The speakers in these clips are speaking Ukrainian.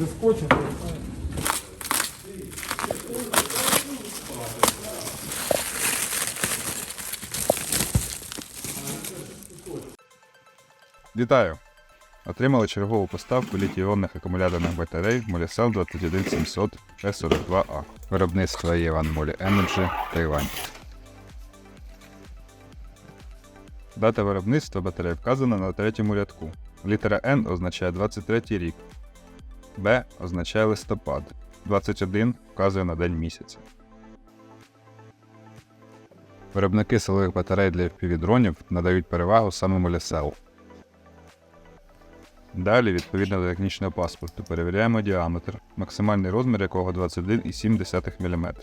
заскочити. Вітаю! Отримали чергову поставку літій-іонних акумуляторних батарей Molicel 21700 S42A. Виробництво Єван Молі Energy, Тайвань. Дата виробництва батарей вказана на третьому рядку. Літера N означає 23 рік. B означає листопад. 21 вказує на день місяця. Виробники силових батарей для FPV-дронів надають перевагу саме Molicel. Далі, відповідно до технічного паспорту, перевіряємо діаметр, максимальний розмір якого 21,7 мм.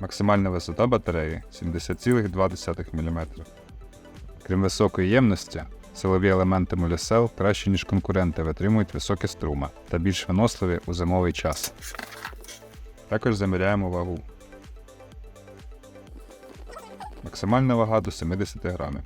Максимальна висота батареї 70,2 мм. Крім високої ємності, силові елементи молюсел краще, ніж конкуренти, витримують високі струми та більш виносливі у зимовий час. Також заміряємо вагу. Максимальна вага до 70 грамів.